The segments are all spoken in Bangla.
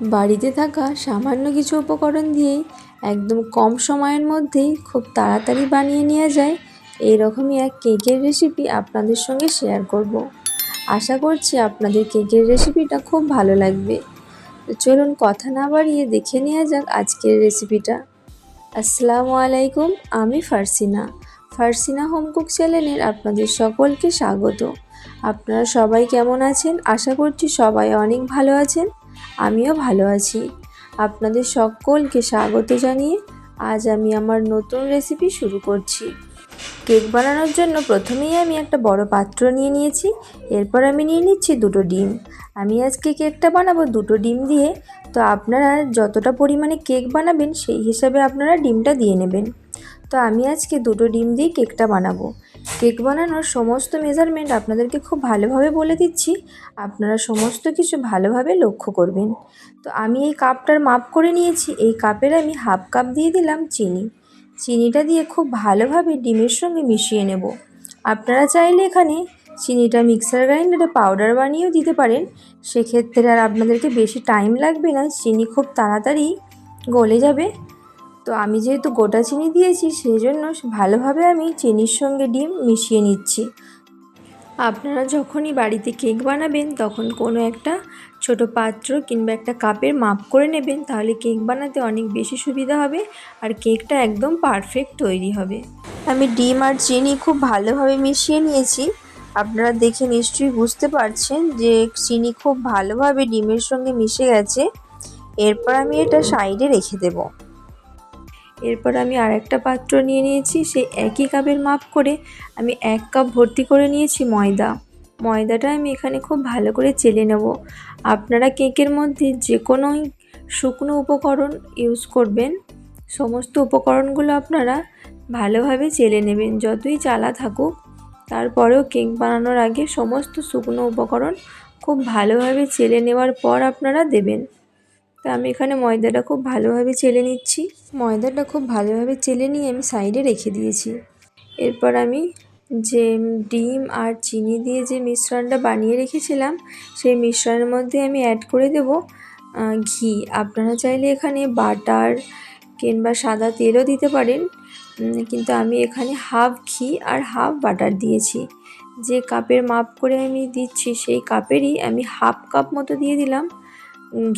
বাড়িতে থাকা সামান্য কিছু উপকরণ দিয়েই একদম কম সময়ের মধ্যেই খুব তাড়াতাড়ি বানিয়ে নেওয়া যায় এইরকমই এক কেকের রেসিপি আপনাদের সঙ্গে শেয়ার করব। আশা করছি আপনাদের কেকের রেসিপিটা খুব ভালো লাগবে। তো চলুন কথা না বাড়িয়ে দেখে নেওয়া যাক আজকের রেসিপিটা আসসালামু আলাইকুম, আমি ফারসিনা। ফারসিনা হোম কুক চ্যানেলের আপনাদের সকলকে স্বাগত। আপনারা সবাই কেমন আছেন? আশা করছি সবাই অনেক ভালো আছেন। আমিও ভালো আছি। আপনাদের সকলকে স্বাগত জানিয়ে আজ আমি আমার নতুন রেসিপি শুরু করছি। কেক বানানোর জন্য প্রথমেই আমি একটা বড় পাত্র নিয়ে নিয়েছি। এরপর আমি নিয়ে নিচ্ছি দুটো ডিম। আমি আজকে কেকটা বানাবো দুটো ডিম দিয়ে। তো আপনারা যতটা পরিমাণে কেক বানাবেন সেই হিসাবে আপনারা ডিমটা দিয়ে নেবেন। তো আমি আজকে দুটো ডিম দিয়ে কেকটা বানাবো। কেক বানানোর সমস্ত মেজারমেন্ট আপনাদেরকে খুব ভালোভাবে বলে দিচ্ছি। আপনারা সমস্ত কিছু ভালোভাবে লক্ষ্য করবেন। তো আমি এই কাপটার মাপ করে নিয়েছি। এই কাপের আমি হাফ কাপ দিয়ে দিলাম চিনি। চিনিটা দিয়ে খুব ভালোভাবে ডিমের সঙ্গে মিশিয়ে নেব। আপনারা চাইলে এখানে চিনিটা মিক্সার গ্রাইন্ডারে পাউডার বানিয়েও দিতে পারেন। সেক্ষেত্রে আর আপনাদেরকে বেশি টাইম লাগবে না। চিনি খুব তাড়াতাড়ি গলে যাবে। তো আমি যেহেতু গোটা চিনি দিয়েছি সেই জন্য ভালোভাবে আমি চিনির সঙ্গে ডিম মিশিয়ে নিচ্ছি। আপনারা যখনই বাড়িতে কেক বানাবেন, তখন কোনো একটা ছোট পাত্র কিংবা একটা কাপের মাপ করে নেবেন, তাহলে কেক বানাতে অনেক বেশি সুবিধা হবে আর কেকটা একদম পারফেক্ট তৈরি হবে। আমি ডিম আর চিনি খুব ভালোভাবে মিশিয়ে নিয়েছি। আপনারা দেখে নিশ্চয়ই বুঝতে পারছেন যে চিনি খুব ভালোভাবে ডিমের সঙ্গে মিশে গেছে। এরপর আমি এটা সাইডে রেখে দেবো। এরপর আমি আরেকটা পাত্র নিয়ে নিয়েছি, সেই একই কাপের মাপ করে আমি এক কাপ ভর্তি করে নিয়েছি ময়দা। ময়দাটা আমি এখানে খুব ভালো করে চেলে নেব। আপনারা কেকের মধ্যে যে কোনোই শুকনো উপকরণ ইউজ করবেন। সমস্ত উপকরণগুলো আপনারা ভালোভাবে চেলে নেবেন, যতই চালা থাকুক। তারপরেও কেক বানানোর আগে সমস্ত শুকনো উপকরণ খুব ভালোভাবে চেলে নেওয়ার পর আপনারা দেবেন। তা আমি এখানে ময়দাটা খুব ভালোভাবে চেলে নিচ্ছি। ময়দাটা খুব ভালোভাবে চেলে নিয়ে আমি সাইডে রেখে দিয়েছি। এরপর আমি যে ডিম আর চিনি দিয়ে যে মিশ্রণটা বানিয়ে রেখেছিলাম, সেই মিশ্রণের মধ্যে আমি অ্যাড করে দেব ঘি। আপনারা চাইলে এখানে বাটার কিংবা সাদা তেলও দিতে পারেন কিন্তু আমি এখানে হাফ ঘি আর হাফ বাটার দিয়েছি। যে কাপের মাপ করে আমি দিচ্ছি, সেই কাপেরই আমি হাফ কাপ মতো দিয়ে দিলাম।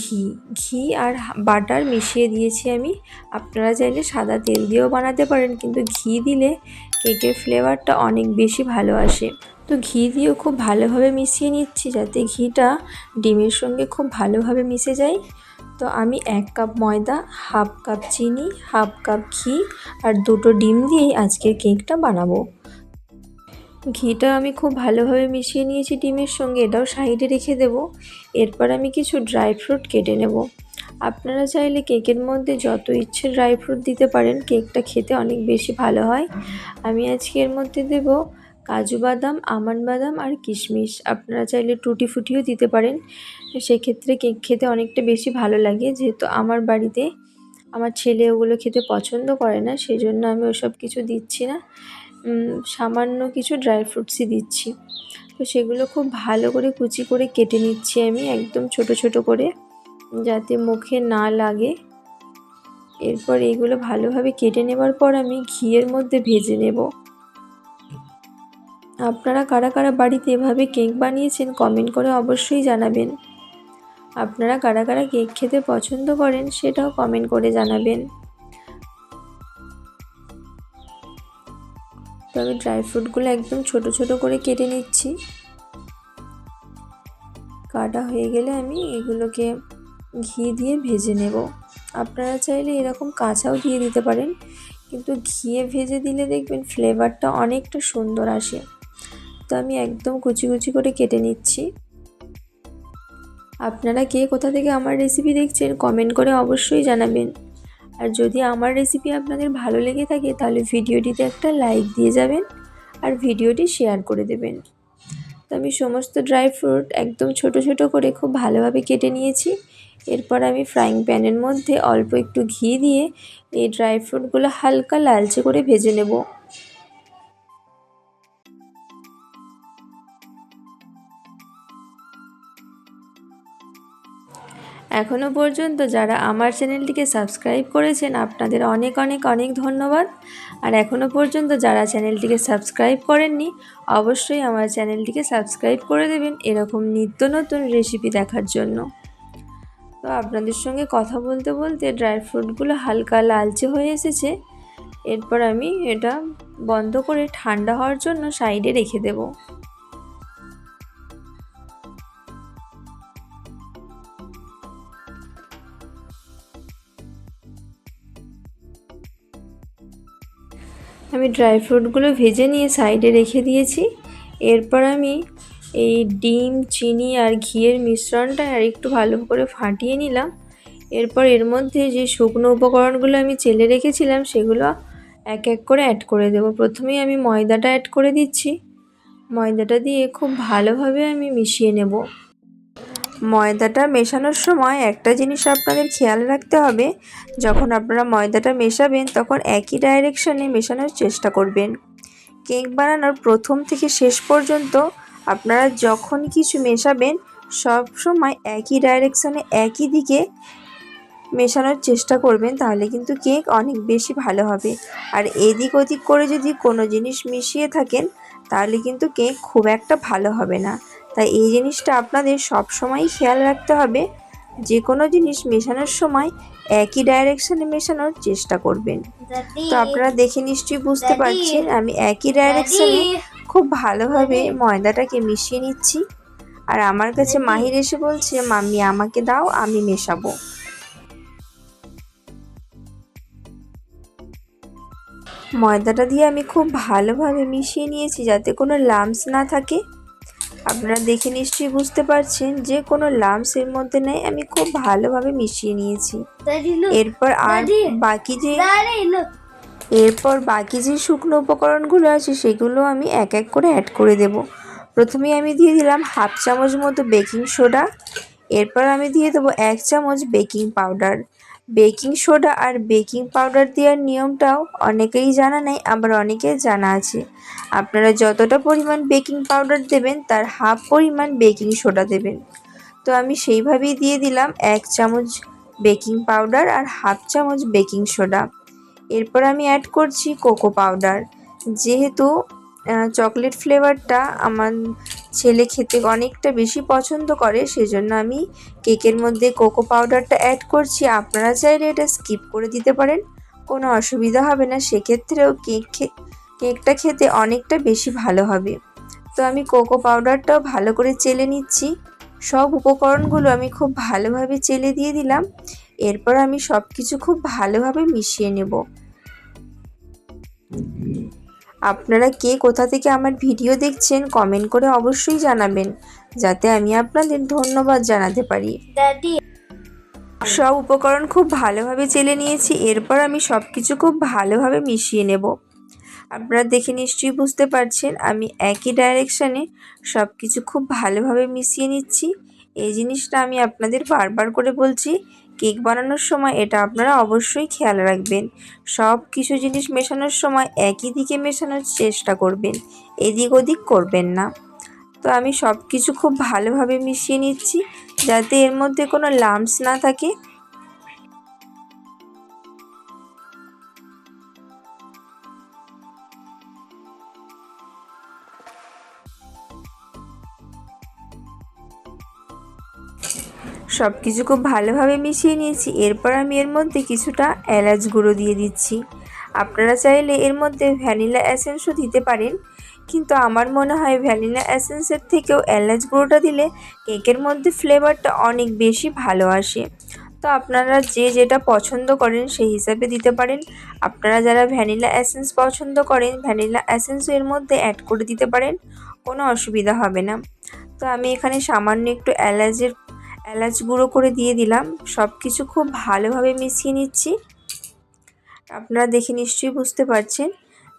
ঘি ঘি আর বাটার মিশিয়ে দিয়েছি আমি। আপনারা চাইলে সাদা তেল দিয়েও বানাতে পারেন, কিন্তু ঘি দিলে কেকের ফ্লেভারটা অনেক বেশি ভালো আসে। তো ঘি দিয়েও খুব ভালোভাবে মিশিয়ে নিচ্ছি, যাতে ঘিটা ডিমের সঙ্গে খুব ভালোভাবে মিশে যায়। তো আমি এক কাপ ময়দা, হাফ কাপ চিনি, হাফ কাপ ঘি আর দুটো ডিম দিয়েই আজকের কেকটা বানাবো। ঘিটা আমি খুব ভালোভাবে মিশিয়ে নিয়েছি ডিমের সঙ্গে, এটাও সাইডে রেখে দেব। এরপর আমি কিছু ড্রাই ফ্রুট কেটে নেব। আপনারা চাইলে কেকের মধ্যে যত ইচ্ছে ড্রাই ফ্রুট দিতে পারেন, কেকটা খেতে অনেক বেশি ভালো হয়। আমি আজকে এর মধ্যে দেব কাজু বাদাম, আমন্ড বাদাম আর কিশমিশ। আপনারা চাইলে টুটি ফুটিও দিতে পারেন। সেক্ষেত্রে কেক খেতে অনেকটা বেশি ভালো লাগে, যেহেতু আমার বাড়িতে আমার ছেলে ওগুলো খেতে পছন্দ করে না, সেজন্য আমি ওসব কিছু দিচ্ছি না। সামান্য কিছু ড্রাই ফ্রুটসই দিচ্ছি। তো সেগুলো খুব ভালো করে কুচি করে কেটে নিচ্ছি আমি, একদম ছোট ছোট করে, যাতে মুখে না লাগে। এরপর এইগুলো ভালোভাবে কেটে নেবার পর আমি ঘিয়ের মধ্যে ভেজে নেব। আপনারা কারা কারা বাড়িতে এভাবে কেক বানিয়েছেন কমেন্ট করে অবশ্যই জানাবেন। আপনারা কারা কারা কেক খেতে পছন্দ করেন সেটাও কমেন্ট করে জানাবেন। তো আমি ড্রাই ফ্রুটগুলো একদম ছোট ছোট করে কেটে নিচ্ছি। কাটা হয়ে গেলে আমি এগুলোকে ঘি দিয়ে ভেজে নেব। আপনারা চাইলে এরকম কাঁচাও দিয়ে দিতে পারেন, কিন্তু ঘিয়ে ভেজে দিলে দেখবেন ফ্লেভারটা অনেকটা সুন্দর আসে। তো আমি একদম কুচি কুচি করে কেটে নিচ্ছি। আপনারা কে কোথা থেকে আমার রেসিপি দেখছেন কমেন্ট করে অবশ্যই জানাবেন। আর যদি আমার রেসিপি আপনাদের ভালো লেগে থাকে, তাহলে ভিডিওটিতে একটা লাইক দিয়ে যাবেন আর ভিডিওটি শেয়ার করে দেবেন। তো আমি সমস্ত ড্রাই ফ্রুট একদম ছোট ছোট করে খুব ভালোভাবে কেটে নিয়েছি। এরপর আমি ফ্রাইং প্যানের মধ্যে অল্প একটু ঘি দিয়ে এই ড্রাই ফ্রুটগুলো হালকা লালচে করে ভেজে নেব। এখনও পর্যন্ত যারা আমার চ্যানেলটিকে সাবস্ক্রাইব করেছেন, আপনাদের অনেক অনেক অনেক ধন্যবাদ। আর এখনও পর্যন্ত যারা চ্যানেলটিকে সাবস্ক্রাইব করেননি, অবশ্যই আমার চ্যানেলটিকে সাবস্ক্রাইব করে দেবেন এরকম নিত্য নতুন রেসিপি দেখার জন্য। তো আপনাদের সঙ্গে কথা বলতে বলতে ড্রাই ফ্রুটগুলো হালকা লালচে হয়ে এসেছে। এরপর আমি এটা বন্ধ করে ঠান্ডা হওয়ার জন্য সাইডে রেখে দেবো। আমি ড্রাই ফ্রুটগুলো ভেজে নিয়ে সাইডে রেখে দিয়েছি। এরপর আমি এই ডিম, চিনি আর ঘিয়ের মিশ্রণটা আর একটু ভালো করে ফাটিয়ে নিলাম। এরপর এর মধ্যে যে শুকনো উপকরণগুলো আমি চেলে রেখেছিলাম সেগুলো এক এক করে অ্যাড করে দেব। প্রথমেই আমি ময়দাটা অ্যাড করে দিচ্ছি। ময়দাটা দিয়ে খুব ভালোভাবে আমি মিশিয়ে নেব। ময়দাটা মেশানোর সময় একটা জিনিস আপনাদের খেয়াল রাখতে হবে, যখন আপনারা ময়দাটা মেশাবেন তখন একই ডাইরেকশনে মেশানোর চেষ্টা করবেন। কেক বানানোর প্রথম থেকে শেষ পর্যন্ত আপনারা যখন কিছু মেশাবেন, সব সময় একই ডাইরেকশনে একই দিকে মেশানোর চেষ্টা করবেন, তাহলে কিন্তু কেক অনেক বেশি ভালো হবে। আর এদিক ওদিক করে যদি কোনো জিনিস মিশিয়ে থাকেন, তাহলে কিন্তু কেক খুব একটা ভালো হবে না। তাই এই জিনিসটা আপনাদের সব সময়ই খেয়াল রাখতে হবে। যে কোনো জিনিস মেশানোর সময় একই ডাইরেকশনে মেশানোর চেষ্টা করবেন। তো আপনারা দেখে নিশ্চয়ই বুঝতে পারছেন আমি একই ডাইরেকশনে খুব ভালোভাবে ময়দাটাকে মিশিয়ে নিচ্ছি। আর আমার কাছে মাহির এসে বলছে মাম্মি আমাকে দাও আমি মেশাবো। ময়দাটা দিয়ে আমি খুব ভালোভাবে মিশিয়ে নিয়েছি যাতে কোনো লামস না থাকে। আপনারা দেখে নিশ্চয়ই বুঝতে পারছেন যে কোনো লামস এর মধ্যে নেই আমি খুব ভালোভাবে মিশিয়ে নিয়েছি। এরপর আর বাকি যে এরপর বাকি যে শুকনো উপকরণগুলো আছে সেগুলো আমি এক এক করে অ্যাড করে দেব। প্রথমে আমি দিয়ে দিলাম হাফ চামচ মতো বেকিং সোডা এরপর আমি দিয়ে দেবো এক চামচ বেকিং পাউডার। বেকিং সোডা আর বেকিং পাউডার দেওয়ার নিয়মটাও অনেকেরই জানা নেই, আবার অনেকের জানা আছে। আপনারা যতটা পরিমাণ বেকিং পাউডার দেবেন, তার হাফ পরিমাণ বেকিং সোডা দেবেন। তো আমি সেইভাবেই দিয়ে দিলাম এক চামচ বেকিং পাউডার আর হাফ চামচ বেকিং সোডা। এরপর আমি অ্যাড করছি কোকো পাউডার। যেহেতু চকলেট ফ্লেভারটা আমার ছেলে খেতে অনেকটা বেশি পছন্দ করে, সেজন্য আমি কেকের মধ্যে কোকো পাউডারটা অ্যাড করছি। আপনারা চাইলে এটা স্কিপ করে দিতে পারেন, কোনো অসুবিধা হবে না। সেক্ষেত্রেও কেক কেকটা খেতে অনেকটা বেশি ভালো হবে। তো আমি কোকো পাউডারটাও ভালো করে চেলে নিচ্ছি। সব উপকরণগুলো আমি খুব ভালোভাবে চেলে দিয়ে দিলাম। এরপর আমি সব কিছু খুব ভালোভাবে মিশিয়ে নেব। আপনারা কে কোথা থেকে আমার ভিডিও দেখছেন কমেন্ট করে অবশ্যই জানাবেন যাতে আমি আপনাদের ধন্যবাদ জানাতে পারি। সব উপকরণ খুব ভালোভাবে চেলে নিয়েছি এরপর আমি সব কিছু খুব ভালোভাবে মিশিয়ে নেব। আপনারা দেখে নিশ্চয়ই বুঝতে পারছেন আমি একই ডাইরেকশানে সব কিছু খুব ভালোভাবে মিশিয়ে নিচ্ছি। এই জিনিসটা আমি আপনাদের বারবার করে বলছি কেক বানানোর সময় এটা আপনারা অবশ্যই খেয়াল রাখবেন। সব কিছু জিনিস মেশানোর সময় একই দিকে মেশানোর চেষ্টা করবেন, এদিক ওদিক করবেন না। তো আমি সব কিছু খুব ভালোভাবে মিশিয়ে নিচ্ছি, যাতে এর মধ্যে কোনো লামস না থাকে। সব কিছু খুব ভালোভাবে মিশিয়ে নিয়েছি। এরপর আমি এর মধ্যে কিছুটা এলাচ গুঁড়ো দিয়ে দিচ্ছি। আপনারা চাইলে এর মধ্যে ভ্যানিলা অ্যাসেন্সও দিতে পারেন। কিন্তু আমার মনে হয় ভ্যানিলা অ্যাসেন্সের থেকেও এলাচ গুঁড়োটা দিলে কেকের মধ্যে ফ্লেভারটা অনেক বেশি ভালো আসে। তো আপনারা যে যেটা পছন্দ করেন সেই হিসাবে দিতে পারেন। আপনারা যারা ভ্যানিলা অ্যাসেন্স পছন্দ করেন, ভ্যানিলা অ্যাসেন্সও এর মধ্যে অ্যাড করে দিতে পারেন। কোনো অসুবিধা হবে না। তো আমি এখানে সামান্য একটু এলাচের এলাচ গুঁড়ো করে দিয়ে দিলাম। সব কিছু খুব ভালোভাবে মিশিয়ে নিচ্ছি। আপনারা দেখে নিশ্চয়ই বুঝতে পারছেন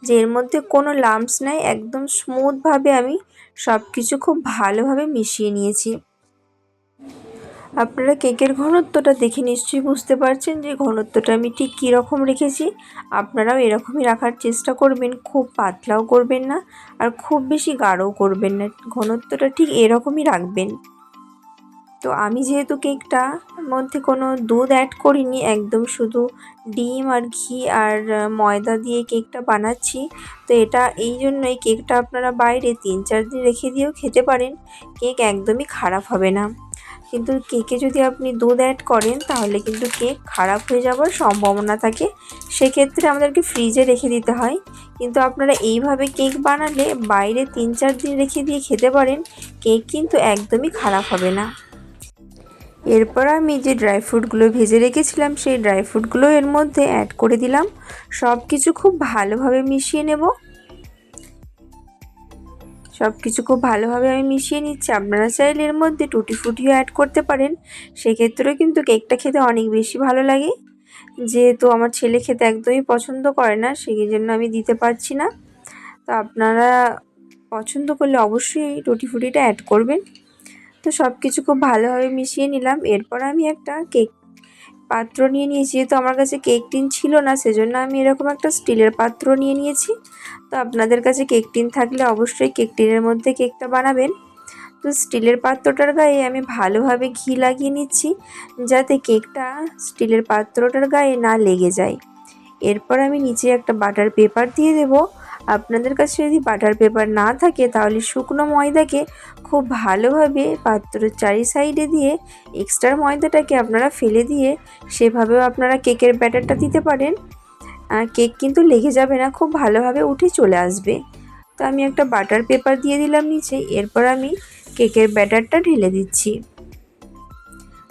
যে এর মধ্যে কোনো লাম্পস নাই, একদম স্মুথভাবে আমি সব কিছু খুব ভালোভাবে মিশিয়ে নিয়েছি। আপনারা কেকের ঘনত্বটা দেখে নিশ্চয়ই বুঝতে পারছেন যে ঘনত্বটা আমি ঠিক কীরকম রেখেছি। আপনারাও এরকমই রাখার চেষ্টা করবেন, খুব পাতলাও করবেন না আর খুব বেশি গাঢ়ও করবেন না। ঘনত্বটা ঠিক এরকমই রাখবেন। তো আমি যেহেতু কেকটা মধ্যে কোনো দুধ অ্যাড করিনি, একদম শুধু ডিম আর ঘি আর ময়দা দিয়ে কেকটা বানাচ্ছি, তো এটা এই জন্যই কেকটা আপনারা বাইরে তিন চার দিন রেখে দিয়েও খেতে পারেন। কেক একদমই খারাপ হবে না। কিন্তু কেকে যদি আপনি দুধ অ্যাড করেন, তাহলে কিন্তু কেক খারাপ হয়ে যাওয়ার সম্ভাবনা থাকে। সেক্ষেত্রে আমাদেরকে ফ্রিজে রেখে দিতে হয়। কিন্তু আপনারা এইভাবে কেক বানালে বাইরে তিন চার দিন রেখে দিয়ে খেতে পারেন, কেক কিন্তু একদমই খারাপ হবে না। এরপর আমি যে ড্রাই ফ্রুটগুলো ভেজে রেখেছিলাম, সেই ড্রাই ফ্রুটগুলো এর মধ্যে অ্যাড করে দিলাম। সব কিছু খুব ভালোভাবে মিশিয়ে নেব। সব কিছু খুব ভালোভাবে আমি মিশিয়ে নিচ্ছি। আপনারা চাইলে এর মধ্যে টুটি ফুটিও অ্যাড করতে পারেন। সেক্ষেত্রেও কিন্তু কেকটা খেতে অনেক বেশি ভালো লাগে। যেহেতু আমার ছেলে খেতে একদমই পছন্দ করে না সেই জন্য আমি দিতে পারছি না। তো আপনারা পছন্দ করলে অবশ্যই টুটি ফুটিটা অ্যাড করবেন। তো সব কিছু খুব ভালোভাবে মিশিয়ে নিলাম। এরপর আমি একটা কেক পাত্র নিয়ে নিয়েছি। যেহেতু আমার কাছে কেক টিন ছিল না, সেজন্য আমি এরকম একটা স্টিলের পাত্র নিয়ে নিয়েছি। তো আপনাদের কাছে কেক টিন থাকলে অবশ্যই কেক টিনের মধ্যে কেকটা বানাবেন। তো স্টিলের পাত্রটার গায়ে আমি ভালোভাবে ঘি লাগিয়ে নিচ্ছি, যাতে কেকটা স্টিলের পাত্রটার গায়ে না লেগে যায়। এরপর আমি নিচে একটা বাটার পেপার দিয়ে দেবো। আপনাদের কাছে যদি বাটার পেপার না থাকে, তাহলে শুকনো ময়দাকে খুব ভালোভাবে পাত্রের চারি সাইডে দিয়ে এক্সট্রা ময়দাটাকে আপনারা ফেলে দিয়ে সেভাবেও আপনারা কেকের ব্যাটারটা দিতে পারেন। কেক কিন্তু লেগে যাবে না, খুব ভালোভাবে উঠে চলে আসবে। তো আমি একটা বাটার পেপার দিয়ে দিলাম নিচে, এরপর আমি কেকের ব্যাটারটা ঢেলে দিচ্ছি।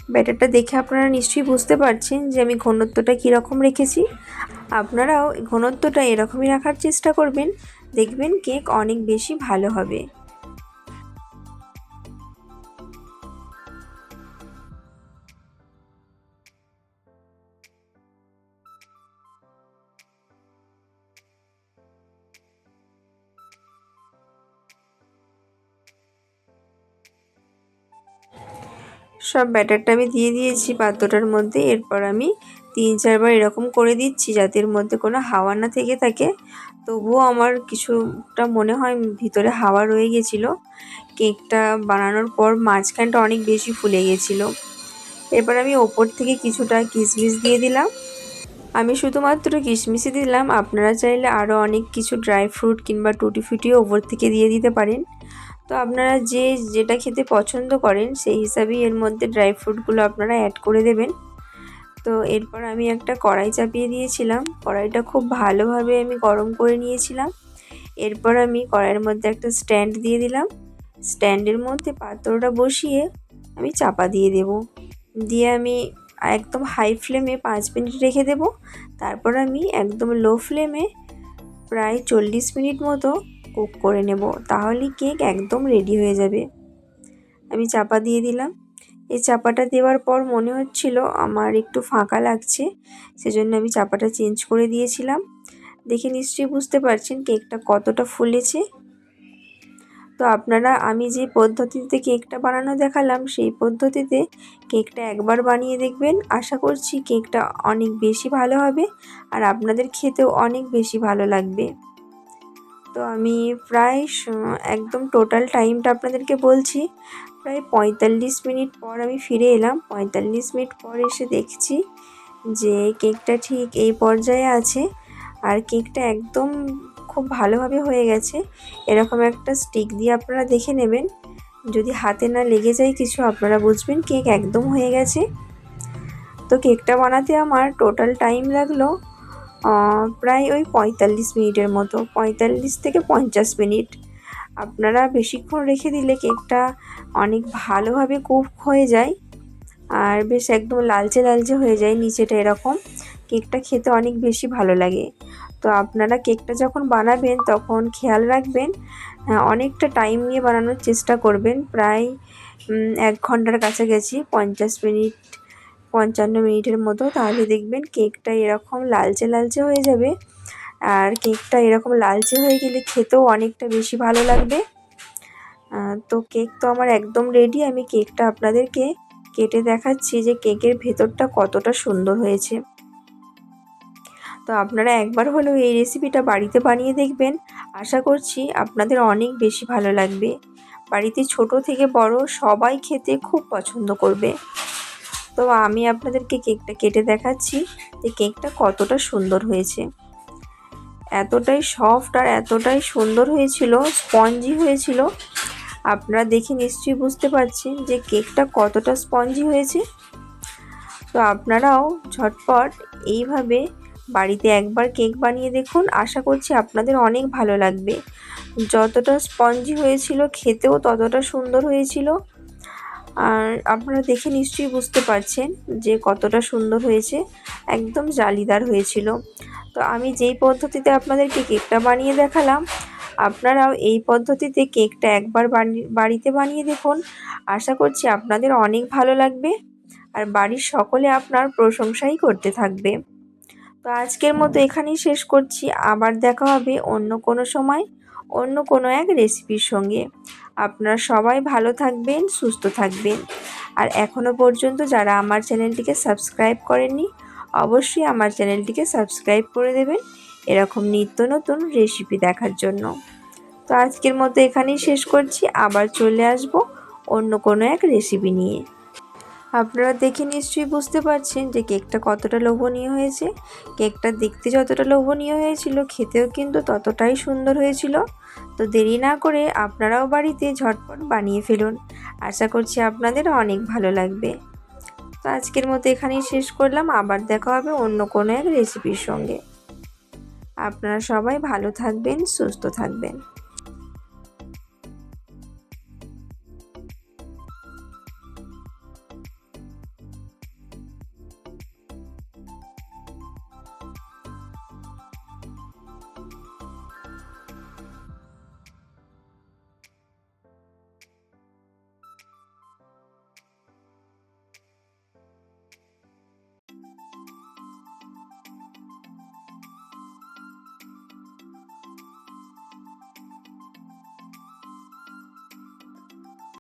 ব্যাটারটা দেখে আপনারা নিশ্চয়ই বুঝতে পারছেন যে আমি ঘনত্বটা কীরকম রেখেছি। আপনারাও ঘনত্বটা এরকমই রাখার চেষ্টা করবেন, দেখবেন কেক অনেক বেশি ভালো হবে। সব ব্যাটারটা আমি দিয়ে দিয়েছি পাত্রটার মধ্যে। এরপর আমি তিন চারবার এরকম করে দিচ্ছি যাতে এর মধ্যে কোনো হাওয়া না থেকে থাকে। তবুও আমার কিছুটা মনে হয় ভিতরে হাওয়া রয়ে গেছিল। কেকটা বানানোর পর মাঝখানটা অনেক বেশি ফুলে গেছিল। এরপর আমি ওপর থেকে কিছুটা কিশমিশ দিয়ে দিলাম। আমি শুধুমাত্র কিশমিশই দিলাম। আপনারা চাইলে আরও অনেক কিছু ড্রাই ফ্রুট কিংবা টুটি ফুটিও ওপর থেকে দিয়ে দিতে পারেন। তো আপনারা যে যেটা খেতে পছন্দ করেন, সেই হিসাবেই এর মধ্যে ড্রাই ফ্রুটগুলো আপনারা অ্যাড করে দেবেন। তো এরপর আমি একটা কড়াই চাপিয়ে দিয়েছিলাম। কড়াইটা খুব ভালোভাবে আমি গরম করে নিয়েছিলাম। এরপর আমি কড়াইয়ের মধ্যে একটা স্ট্যান্ড দিয়ে দিলাম। স্ট্যান্ডের মধ্যে পাত্রটা বসিয়ে আমি চাপা দিয়ে দেব। দিয়ে আমি একদম হাই ফ্লেমে পাঁচ মিনিট রেখে দেব। তারপর আমি একদম লো ফ্লেমে প্রায় চল্লিশ মিনিট মতো কুক করে নেব, তাহলে কেক একদম রেডি হয়ে যাবে। আমি চাপা দিয়ে দিলাম। এই চাপাটা দেওয়ার পর মনে হচ্ছিল আমার একটু ফাঁকা লাগছে, সেজন্য আমি চাপাটা চেঞ্জ করে দিয়েছিলাম। দেখে নিশ্চয়ই বুঝতে পারছেন কেকটা কতটা ফুলেছে। তো আপনারা, আমি যে পদ্ধতিতে কেকটা বানানো দেখালাম, সেই পদ্ধতিতে কেকটা একবার বানিয়ে দেখবেন। আশা করছি কেকটা অনেক বেশি ভালো হবে, আর আপনাদের খেতেও অনেক বেশি ভালো লাগবে। তো আমি প্রায় একদম টোটাল টাইমটা আপনাদেরকে বলছি। প্রায় পঁয়তাল্লিশ মিনিট পর আমি ফিরে এলাম। পঁয়তাল্লিশ মিনিট পর এসে দেখছি যে কেকটা ঠিক এই পর্যায়ে আছে আর কেকটা একদম খুব ভালোভাবে হয়ে গেছে। এরকম একটা স্টিক দিয়ে আপনারা দেখে নেবেন। যদি হাতে না লেগে যায় কিছু, আপনারা বুঝবেন কেক একদম হয়ে গেছে। তো কেকটা বানাতে আমার টোটাল টাইম লাগল। প্রায় ওই পঁয়তাল্লিশ মিনিটের মতো, পঁয়তাল্লিশ থেকে পঞ্চাশ মিনিট। আপনারা বেশিক্ষণ রেখে দিলে কেকটা অনেক ভালোভাবে কুক হয়ে যায় আর বেশ একদম লালচে লালচে হয়ে যায়, নিচেটা এরকম। কেকটা খেতে অনেক বেশি ভালো লাগে। তো আপনারা কেকটা যখন বানাবেন তখন খেয়াল রাখবেন অনেকটা টাইম নিয়ে বানানোর চেষ্টা করবেন। প্রায় এক ঘণ্টার কাছাকাছি, পঞ্চাশ মিনিট পঞ্চান্ন মিনিটের মতো, তাহলে দেখবেন কেকটা এরকম লালচে লালচে হয়ে যাবে। আর কেকটা এরকম লালচে হয়ে গেলে খেতেও অনেকটা বেশি ভালো লাগবে। তো কেক তো আমার একদম রেডি আমি কেকটা আপনাদেরকে কেটে দেখাচ্ছি যে কেকের ভেতরটা কতটা সুন্দর হয়েছে। তো আপনারা একবার হলেও এই রেসিপিটা বাড়িতে বানিয়ে দেখবেন। আশা করছি আপনাদের অনেক বেশি ভালো লাগবে। বাড়িতে ছোট থেকে বড় সবাই খেতে খুব পছন্দ করবে। তো আমি আপনাদেরকে কেকটা কেটে দেখাচ্ছি যে কেকটা কতটা সুন্দর হয়েছে। এতটাই সফট আর এতটাই সুন্দর হয়েছিল, স্পঞ্জি হয়েছিল। আপনারা দেখে নিশ্চয়ই বুঝতে পারছেন যে কেকটা কতটা স্পঞ্জি হয়েছে। তো আপনারাও ঝটপট এইভাবে বাড়িতে একবার কেক বানিয়ে দেখুন। আশা করছি আপনাদের অনেক ভালো লাগবে। যতটা স্পঞ্জি হয়েছিল, খেতেও ততটা সুন্দর হয়েছিল। আর আপনারা দেখে নিশ্চয়ই বুঝতে পারছেন যে কতটা সুন্দর হয়েছে, একদম জালিদার হয়েছিল। তো আমি যেই পদ্ধতিতে আপনাদেরকে কেকটা বানিয়ে দেখালাম, আপনারাও এই পদ্ধতিতে কেকটা একবার বাড়িতে বানিয়ে দেখুন। আশা করছি আপনাদের অনেক ভালো লাগবে আর বাড়ির সকলে আপনার প্রশংসাই করতে থাকবে। তো আজকের মতো এখানেই শেষ করছি। আবার দেখা হবে অন্য কোনো সময়, অন্য কোনো এক রেসিপির সঙ্গে। আপনারা সবাই ভালো থাকবেন, সুস্থ থাকবেন। আর এখনও পর্যন্ত যারা আমার চ্যানেলটিকে সাবস্ক্রাইব করেননি, অবশ্যই আমার চ্যানেলটিকে সাবস্ক্রাইব করে দেবেন এরকম নিত্য নতুন রেসিপি দেখার জন্য। তো আজকের মতো এখানেই শেষ করছি, আবার চলে আসব অন্য কোনো এক রেসিপি নিয়ে। আপনারা দেখে নিশ্চয়ই বুঝতে পারছেন যে কেকটা কতটা লোভনীয় হয়েছে। কেকটা দেখতে যতটা লোভনীয় হয়েছিল, খেতেও কিন্তু ততটাই সুন্দর হয়েছিল। তো দেরি না করে আপনারাও বাড়িতে ঝটপট বানিয়ে ফেলুন। আশা করছি আপনাদের অনেক ভালো লাগবে। তো আজকের মতো এখানেই শেষ করলাম। আবার দেখা হবে অন্য কোনো এক রেসিপির সঙ্গে। আপনারা সবাই ভালো থাকবেন, সুস্থ থাকবেন।